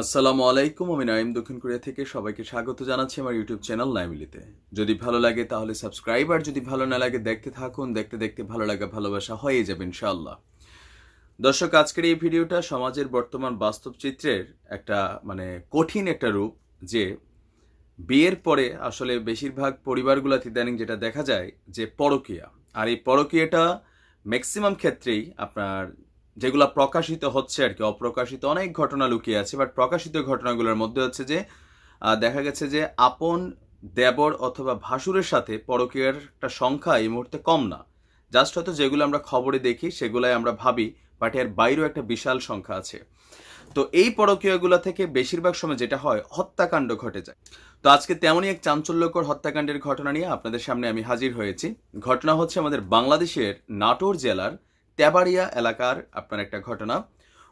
আসসালামু আলাইকুম, আমি নাইম দক্ষিণ কোরিয়া থেকে সবাইকে স্বাগত জানাচ্ছি আমার ইউটিউব চ্যানেল নাইমিলিতে। যদি ভালো লাগে তাহলে সাবস্ক্রাইব, আর যদি ভালো না লাগে দেখতে থাকুন, দেখতে দেখতে ভালো লাগা ভালোবাসা হয়ে যাবে ইনশাআল্লাহ। দর্শক, আজকের এই ভিডিওটা সমাজের বর্তমান বাস্তব চিত্রের একটা মানে কঠিন একটা রূপ, যে বিয়ের পরে আসলে বেশিরভাগ পরিবারগুলোতে ইদানিং যেটা দেখা যায় যে পরকীয়া। আর এই পরকীয়াটা ম্যাক্সিমাম ক্ষেত্রেই আপনার যেগুলো প্রকাশিত হচ্ছে আর কি, অপ্রকাশিত অনেক ঘটনা লুকিয়ে আছে বাট প্রকাশিত ঘটনাগুলোর মধ্যে হচ্ছে যে দেখা গেছে যে আপন দেবর অথবা ভাসুরের সাথে পরকীয়ার একটা সংখ্যা এই মুহূর্তে কম না। জাস্ট হয়তো যেগুলো আমরা খবরে দেখি, সেগুলাই আমরা ভাবি বাট এর বাইরেও একটা বিশাল সংখ্যা আছে। তো এই পরকীয়াগুলো থেকে বেশিরভাগ সময় যেটা হয়, হত্যাকাণ্ড ঘটে যায়। তো আজকে তেমনই এক চাঞ্চল্যকর হত্যাকাণ্ডের ঘটনা নিয়ে আপনাদের সামনে আমি হাজির হয়েছি। ঘটনা হচ্ছে আমাদের বাংলাদেশের নাটোর জেলার তেবাড়িয়া এলাকার, আপনার একটা ঘটনা।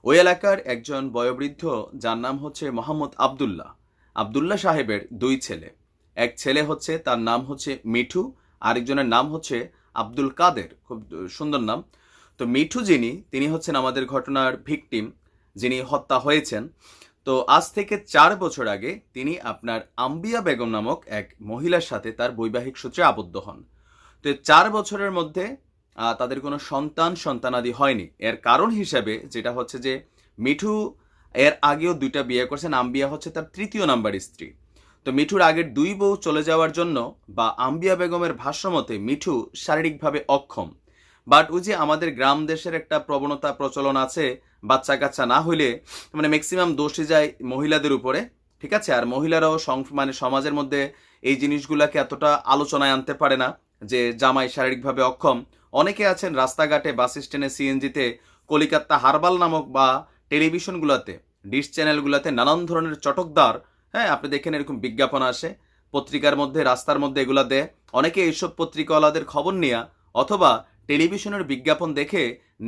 ওই এলাকার একজন বয়োবৃদ্ধ, যার নাম হচ্ছে মোহাম্মদ আবদুল্লাহ। আবদুল্লাহ সাহেবের দুই ছেলে। এক ছেলে হচ্ছে, তার নাম হচ্ছে মিঠু, আরেকজনের নাম হচ্ছে আব্দুল কাদের। খুব সুন্দর নাম। তো মিঠু যিনি, তিনি হচ্ছেন আমাদের ঘটনার ভিকটিম, যিনি হত্যা হয়েছেন। তো আজ থেকে চার বছর আগে, তিনি আপনার আম্বিয়া বেগম নামক এক মহিলার সাথে তার বৈবাহিক সূত্রে আবদ্ধ হন। তো চার বছরের মধ্যে তাদের কোনো সন্তান সন্তানাদি হয়নি। এর কারণ হিসাবে যেটা হচ্ছে যে মিঠু এর আগেও দুইটা বিয়ে করছেন আম্বিয়া হচ্ছে তার তৃতীয় নাম্বার স্ত্রী। তো মিঠুর আগের দুই বউ চলে যাওয়ার জন্য বা আম্বিয়া বেগমের ভাষ্যমতে মিঠু শারীরিকভাবে অক্ষম। বাট ওই যে আমাদের গ্রাম দেশের একটা প্রবণতা প্রচলন আছে বাচ্চা কাচ্চা না হইলে মানে ম্যাক্সিমাম দোষে যায় মহিলাদের উপরে, ঠিক আছে? আর মহিলারাও মানে সমাজের মধ্যে এই জিনিসগুলোকে এতটা আলোচনায় আনতে পারে না যে জামাই শারীরিকভাবে অক্ষম। অনেকে আছেন রাস্তাঘাটে, বাস স্ট্যান্ডে, সিএনজিতে, কলিকাতা হারবাল নামক বা টেলিভিশনগুলোতে, ডিশ চ্যানেলগুলোতে নানান ধরনের চটকদার হ্যাঁ আপনি দেখেন এরকম বিজ্ঞাপন আসে, পত্রিকার মধ্যে, রাস্তার মধ্যে এগুলা দেয়। অনেকে এইসব পত্রিকাওয়ালাদের খবর নিয়ে অথবা টেলিভিশনের বিজ্ঞাপন দেখে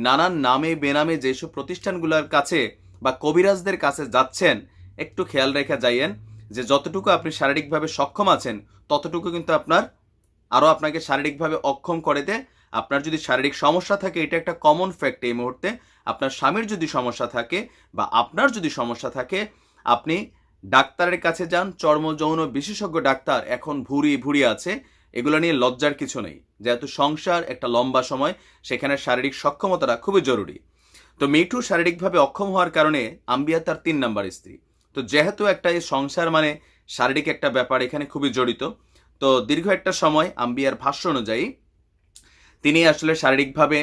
নানান নামে, বেনামে যেসব প্রতিষ্ঠানগুলোর কাছে বা কবিরাজদের কাছে যাচ্ছেন, একটু খেয়াল রেখে যাইয়েন যে যতটুকু আপনি শারীরিকভাবে সক্ষম আছেন, ততটুকু কিন্তু আপনার আরও আপনাকে শারীরিকভাবে অক্ষম করে দেয়। আপনার যদি শারীরিক সমস্যা থাকে, এটা একটা কমন ফ্যাক্ট এই মুহূর্তে। আপনার স্বামীর যদি সমস্যা থাকে বা আপনার যদি সমস্যা থাকে, আপনি ডাক্তারের কাছে যান চর্ম যৌন বিশেষজ্ঞ ডাক্তার এখন ভুরি ভুরি আছে, এগুলো নিয়ে লজ্জার কিছু নেই। যেহেতু সংসার একটা লম্বা সময়, সেখানে শারীরিক সক্ষমতাটা খুবই জরুরি। তো মিঠু শারীরিকভাবে অক্ষম হওয়ার কারণে আম্বিয়া তার তিন নাম্বার স্ত্রী। তো যেহেতু একটা এই সংসার মানে শারীরিক একটা ব্যাপার এখানে খুবই জড়িত, তো দীর্ঘ একটা সময় আম্বিয়ার ভাষ্য অনুযায়ী তিনি আসলে শারীরিকভাবে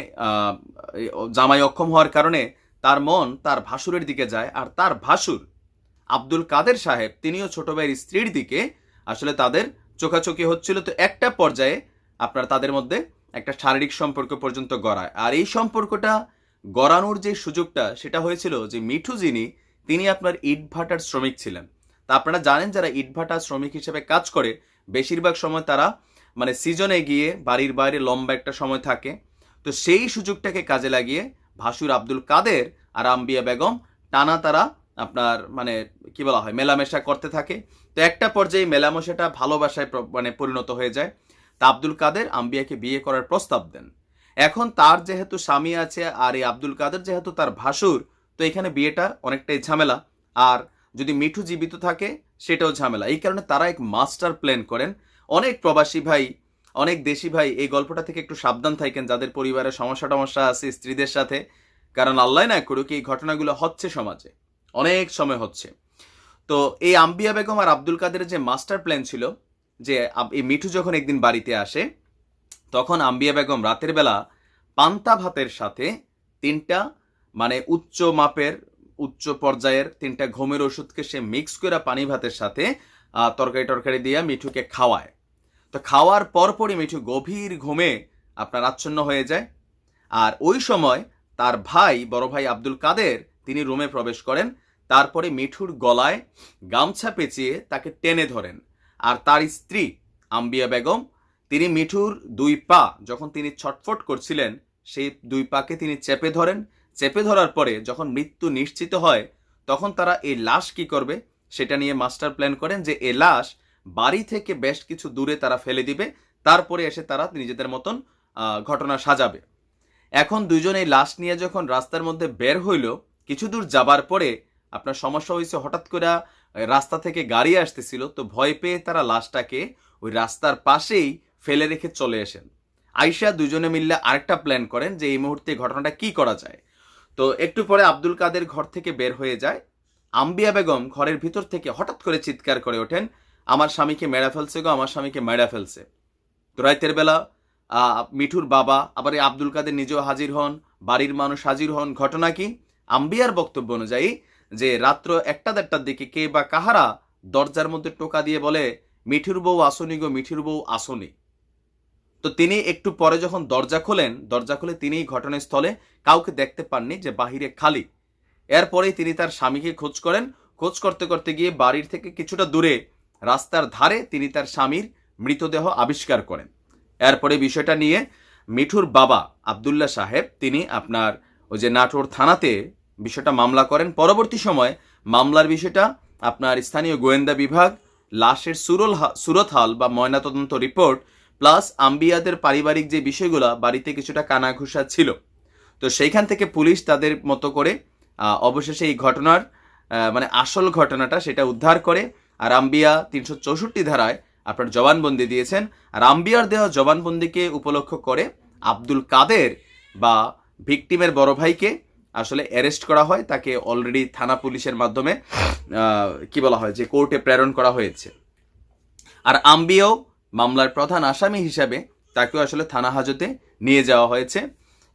জামাই অক্ষম হওয়ার কারণে তার মন তার ভাসুরের দিকে যায়। আর তার ভাসুর আব্দুল কাদের সাহেব, তিনিও ছোট ভাইয়ের স্ত্রীর দিকে আসলে তাদের চোখাচোখি হচ্ছিল। তো একটা পর্যায়ে আপনার তাদের মধ্যে একটা শারীরিক সম্পর্ক পর্যন্ত গড়ায়। আর এই সম্পর্কটা গড়ানোর যে সুযোগটা, সেটা হয়েছিল যে মিঠু যিনি, তিনি আপনার ইটভাটার শ্রমিক ছিলেন। তা আপনারা জানেন যারা ইটভাটা শ্রমিক হিসেবে কাজ করে, বেশিরভাগ সময় তারা মানে সিজনে গিয়ে বাড়ির বাইরে লম্বা একটা সময় থাকে, তো সেই সুযোগটাকে কাজে লাগিয়ে ভাসুর আব্দুল কাদের আর আম্বিয়া বেগম টানা তারা আপনার মানে কি বলা হয়, মেলামেশা করতে থাকে। তো একটা পর্যায়ে মেলামেশাটা ভালোবাসায় মানে পরিণত হয়ে যায়। তা আব্দুল কাদের আম্বিয়াকে বিয়ে করার প্রস্তাব দেন। এখন তার যেহেতু স্বামী আছে আর এই আব্দুল কাদের যেহেতু তার ভাসুর, তো এখানে বিয়েটা অনেকটাই ঝামেলা। আর যদি মিঠু জীবিত থাকে, সেটাও ঝামেলা। এই কারণে তারা এক মাস্টার প্ল্যান করেন অনেক প্রবাসী ভাই, অনেক দেশি ভাই এই গল্পটা থেকে একটু সাবধান থাকেন যাদের পরিবারের সমস্যা টমস্যা আছে স্ত্রীদের সাথে। কারণ আল্লাহ না করুক, এই ঘটনাগুলো হচ্ছে সমাজে। অনেক সময় হচ্ছে। তো এই আম্বিয়া বেগম আর আব্দুল কাদের যে মাস্টার প্ল্যান ছিল, যে এই মিঠু যখন একদিন বাড়িতে আসে, তখন আম্বিয়া বেগম রাতের বেলা পান্তা ভাতের সাথে তিনটা মানে উচ্চ মাপের, উচ্চ পর্যায়ের তিনটা ঘুমের ওষুধকে সে মিক্স করে পানি ভাতের সাথে তরকারি টরকারি দিয়ে মিঠুকে খাওয়ায়। তো খাওয়ার পরপরই মিঠু গভীর ঘুমে আপনার আচ্ছন্ন হয়ে যায়। আর ওই সময় তার ভাই, বড় ভাই আব্দুল কাদের, তিনি রুমে প্রবেশ করেন। তারপরে মিঠুর গলায় গামছা পেঁচিয়ে তাকে টেনে ধরেন। আর তার স্ত্রী, আম্বিয়া বেগম, তিনি মিঠুর দুই পা যখন তিনি ছটফট করছিলেন, সেই দুই পাকে তিনি চেপে ধরেন। চেপে ধরার পরে যখন মৃত্যু নিশ্চিত হয়, তখন তারা এই লাশ কি করবে, সেটা নিয়ে মাস্টার প্ল্যান করেন যে এ লাশ বাড়ি থেকে বেশ কিছু দূরে তারা ফেলে দিবে, তারপরে এসে তারা নিজেদের মতন ঘটনা সাজাবে। এখন দুজন এই লাশ নিয়ে যখন রাস্তার মধ্যে বের হইল, কিছু দূর যাবার পরে আপনার সমস্যা হয়েছে, হঠাৎ করে রাস্তা থেকে গাড়ি আসতেছিল, তো ভয় পেয়ে তারা লাশটাকে ওই রাস্তার পাশেই ফেলে রেখে চলে আসেন। আইসা দুজনে মিললে আরেকটা প্ল্যান করেন যে এই মুহূর্তে ঘটনাটা কি করা যায়। তো একটু পরে আব্দুল কাদের ঘর থেকে বের হয়ে যায়। আম্বিয়া বেগম ঘরের ভিতর থেকে হঠাৎ করে চিৎকার করে ওঠেন আমার স্বামীকে মেরা ফেলছে গো, আমার স্বামীকে মেরা ফেলছে। তো রাতের বেলা মিঠুর বাবা, আবার এই আব্দুল কাদের নিজেও হাজির হন, বাড়ির মানুষ হাজির হন। ঘটনা কি? আম্বিয়ার বক্তব্য অনুযায়ী যে রাত্র একটা দেড়টার দিকে কে বা কাহারা দরজার মধ্যে টোকা দিয়ে বলে, মিঠুর বউ আসনি গো, মিঠুর বউ আসনি। তো তিনি একটু পরে যখন দরজা খোলেন, দরজা খুলে তিনি ঘটনাস্থলে কাউকে দেখতে পাননি যে বাহিরে খালি। এরপরেই তিনি তার স্বামীকে খোঁজ করেন। খোঁজ করতে করতে গিয়ে বাড়ির থেকে কিছুটা দূরে রাস্তার ধারে তিনি তার স্বামীর মৃতদেহ আবিষ্কার করেন। এরপরে বিষয়টা নিয়ে মিঠুর বাবা আবদুল্লাহ সাহেব, তিনি আপনার ওই যে নাটোর থানাতে বিষয়টা মামলা করেন। পরবর্তী সময় মামলার বিষয়টা আপনার স্থানীয় গোয়েন্দা বিভাগ, লাশের সুরল হা- সুরত হাল বা ময়নাতদন্ত রিপোর্ট, প্লাস আম্বিয়াদের পারিবারিক যে বিষয়গুলো, বাড়িতে কিছুটা কানাঘুষা ছিল। তো সেইখান থেকে পুলিশ তাদের মতো করে অবশেষে এই ঘটনার মানে আসল ঘটনাটা সেটা উদ্ধার করে আর আম্বিয়া তিনশো চৌষট্টি ধারায় আপনার জবানবন্দি দিয়েছেন। আর আম্বিয়ার দেওয়া জবানবন্দিকে উপলক্ষ করে আব্দুল কাদের বা ভিকটিমের বড় ভাইকে আসলে অ্যারেস্ট করা হয়। তাকে অলরেডি থানা পুলিশের মাধ্যমে কি বলা হয়, যে কোর্টে প্রেরণ করা হয়েছে। আর আম্বিয়াও মামলার প্রধান আসামি হিসাবে তাকেও আসলে থানা হাজতে নিয়ে যাওয়া হয়েছে।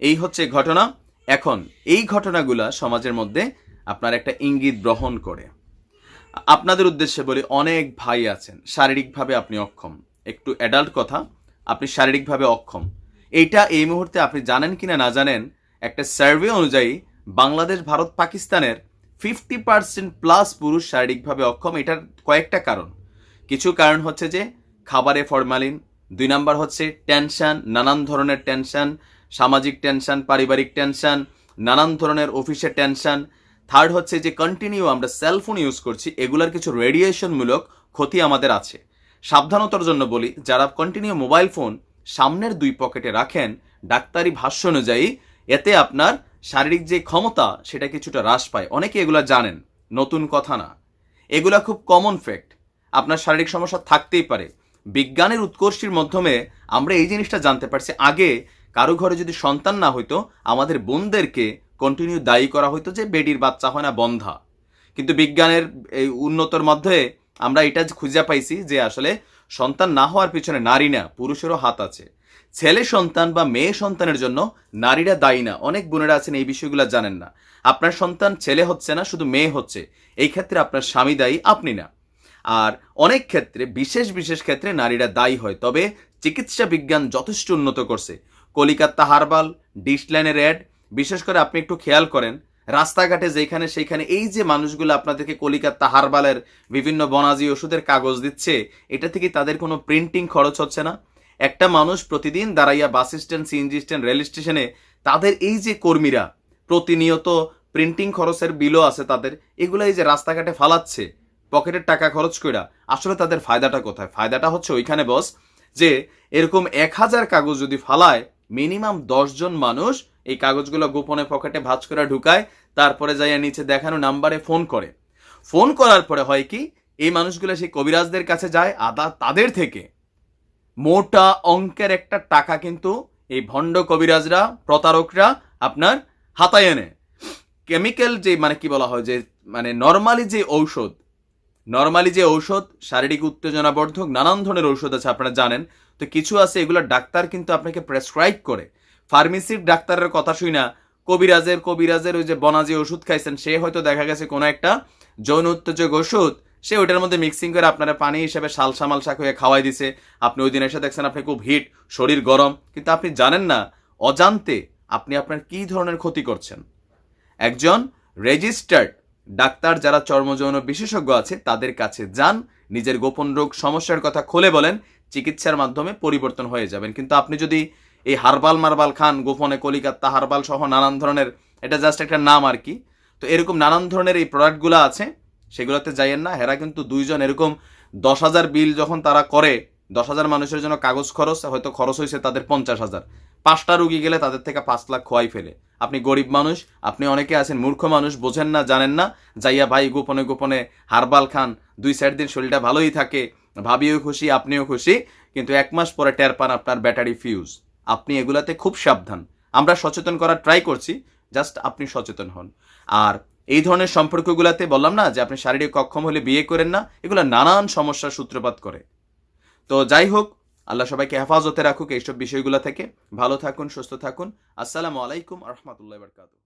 এই হচ্ছে ঘটনা। এখন এই ঘটনাগুলা সমাজের মধ্যে আপনার একটা ইঙ্গিত গ্রহণ করে। আপনাদের উদ্দেশ্যে বলি, অনেক ভাই আছেন, শারীরিকভাবে আপনি অক্ষম। একটু অ্যাডাল্ট কথা, আপনি শারীরিকভাবে অক্ষম। এইটা এই মুহূর্তে আপনি জানেন কিনা না জানেন, একটা সার্ভে অনুযায়ী বাংলাদেশ, ভারত, পাকিস্তানের ফিফটি পার্সেন্ট প্লাস পুরুষ শারীরিকভাবে অক্ষম, এটার কয়েকটা কারণ। কিছু কারণ হচ্ছে যে, খাবারে ফরমালিন দুই নাম্বার হচ্ছে টেনশন নানান ধরনের টেনশন সামাজিক টেনশন পারিবারিক টেনশন নানান ধরনের অফিসের টেনশন থার্ড হচ্ছে যে কন্টিনিউ আমরা সেলফোন ইউজ করছি, এগুলার কিছু রেডিয়েশনমূলক ক্ষতি আমাদের আছে। সাবধানতার জন্য বলি, যারা কন্টিনিউ মোবাইল ফোন সামনের দুই পকেটে রাখেন, ডাক্তারি ভাষ্য অনুযায়ী এতে আপনার শারীরিক যে ক্ষমতা, সেটা কিছুটা হ্রাস পায়। অনেকে এগুলা জানেন, নতুন কথা না। এগুলা খুব কমন ফ্যাক্ট আপনার শারীরিক সমস্যা থাকতেই পারে। বিজ্ঞানের উৎকর্ষের মাধ্যমে আমরা এই জিনিসটা জানতে পারছি, আগে কারও ঘরে যদি সন্তান না হইতো, আমাদের বোনদেরকে কন্টিনিউ দায়ী করা হইতো যে বেডির বাচ্চা হয় না, বন্ধা। কিন্তু বিজ্ঞানের এই উন্নতর মধ্যে আমরা এটা খুঁজে পাইছি যে আসলে সন্তান না হওয়ার পিছনে নারী না, পুরুষেরও হাত আছে। ছেলে সন্তান বা মেয়ে সন্তানের জন্য নারীরা দায়ী না। অনেক বোনেরা আছেন, এই বিষয়গুলো জানেন না। আপনার সন্তান ছেলে হচ্ছে না, শুধু মেয়ে হচ্ছে। এই ক্ষেত্রে আপনার স্বামী দায়ী, আপনি না। আর অনেক ক্ষেত্রে, বিশেষ বিশেষ ক্ষেত্রে নারীরা দায়ী হয়। তবে চিকিৎসা বিজ্ঞান যথেষ্ট উন্নত করছে। কলিকাতা হারবাল ডিশলাইনের অ্যাড বিশেষ করে আপনি একটু খেয়াল করেন, রাস্তাঘাটে যেখানে সেইখানে এই যে মানুষগুলো আপনাদেরকে কলিকাতা হারবালের বিভিন্ন বনাজি ওষুধের কাগজ দিচ্ছে, এটা থেকে তাদের কোনো প্রিন্টিং খরচ হচ্ছে না। একটা মানুষ প্রতিদিন দাঁড়াইয়া bus stand, CNG stand, rail স্টেশনে তাদের এই যে কর্মীরা, প্রতিনিয়ত প্রিন্টিং খরচের বিলও আছে তাদের, এগুলো এই যে রাস্তাঘাটে ফালাচ্ছে, পকেটের টাকা খরচ কইরা, আসলে তাদের ফায়দাটা কোথায়? ফায়দাটা হচ্ছে ওইখানে বস যে এরকম এক হাজার কাগজ যদি ফালায় মিনিমাম জন মানুষ এই কাগজগুলো গোপনে পকেটে ভাজ করে ঢুকায়, তারপরে যাইয়া নিচে দেখানো নাম্বারে ফোন করে। ফোন করার পরে হয় কি, এই মানুষগুলো সেই কবিরাজদের কাছে যায়, আদা তাদের থেকে। মোটা অঙ্কের একটা টাকা কিন্তু এই ভণ্ড কবিরাজরা, প্রতারকরা আপনার হাতায় এনে। কেমিক্যাল যে মানে কি বলা হয় যে মানে নর্মালি যে ঔষধ, নর্মালি যে ঔষধ, শারীরিক উত্তেজনাবর্ধক, নানান ধরনের ঔষধ আছে, আপনারা জানেন। তো কিছু আছে, এগুলো ডাক্তার কিন্তু আপনাকে প্রেসক্রাইব করে। ফার্মেসির ডাক্তারের কথা শুই না। কবিরাজের কবিরাজের ওই যে বনাজি ওষুধ খাইছেন, সে হয়তো দেখা গেছে কোনো একটা যৌন উত্তেজক ওষুধ, সে ওইটার মধ্যে মিক্সিং করে আপনারা পানি হিসেবে সালসা মালসা হয়ে খাওয়াই দিছে। আপনি ওই দিন এসে দেখছেন আপনি খুব হিট শরীর গরম। কিন্তু আপনি জানেন না, অজান্তে আপনি আপনার কি ধরনের ক্ষতি করছেন? একজন রেজিস্টার্ড ডাক্তার যারা চর্মযৌন বিশেষজ্ঞ আছে, তাদের কাছে যান, নিজের গোপন রোগ সমস্যার কথা খুলে বলেন, চিকিৎসার মাধ্যমে পরিবর্তন হয়ে যাবেন। কিন্তু আপনি যদি এই হারবাল মারবাল খান গোপনে কলিকাতা হারবাল সহ নানান ধরনের, এটা জাস্ট একটা নাম আর কি। তো এরকম নানান ধরনের এই প্রোডাক্টগুলো আছে, সেগুলোতে যাইয়েন না। হেরা কিন্তু দুইজন এরকম দশ হাজার বিল যখন তারা করে, দশ হাজার মানুষের জন্য কাগজ খরচ, হয়তো খরচ হয়েছে তাদের পঞ্চাশ হাজার। পাঁচটা রুগী গেলে তাদের থেকে পাঁচ লাখ খোয়াই ফেলে। আপনি গরিব মানুষ, আপনি অনেকে আছেন মূর্খ মানুষ, বোঝেন না, জানেন না, যাইয়া ভাই গোপনে গোপনে হারবাল খান, দুই চার দিন শরীরটা ভালোই থাকে, ভাবিও খুশি, আপনিও খুশি, কিন্তু এক মাস পরে টের পান আপনার ব্যাটারি ফিউজ আপনি এগুলাতে খুব সাবধান। আমরা সচেতন করার ট্রাই করছি জাস্ট আপনি সচেতন হন। আর এই ধরনের সম্পর্কগুলোতে বললাম না যে আপনি শারীরিক অক্ষম হলে বিয়ে করেন না, এগুলো নানান সমস্যার সূত্রপাত করে। তো যাই হোক, আল্লাহ সবাইকে হেফাজতে রাখুক এইসব বিষয়গুলো থেকে। ভালো থাকুন, সুস্থ থাকুন। আসসালামু আলাইকুম রহমতুল্লাহ বরকাতু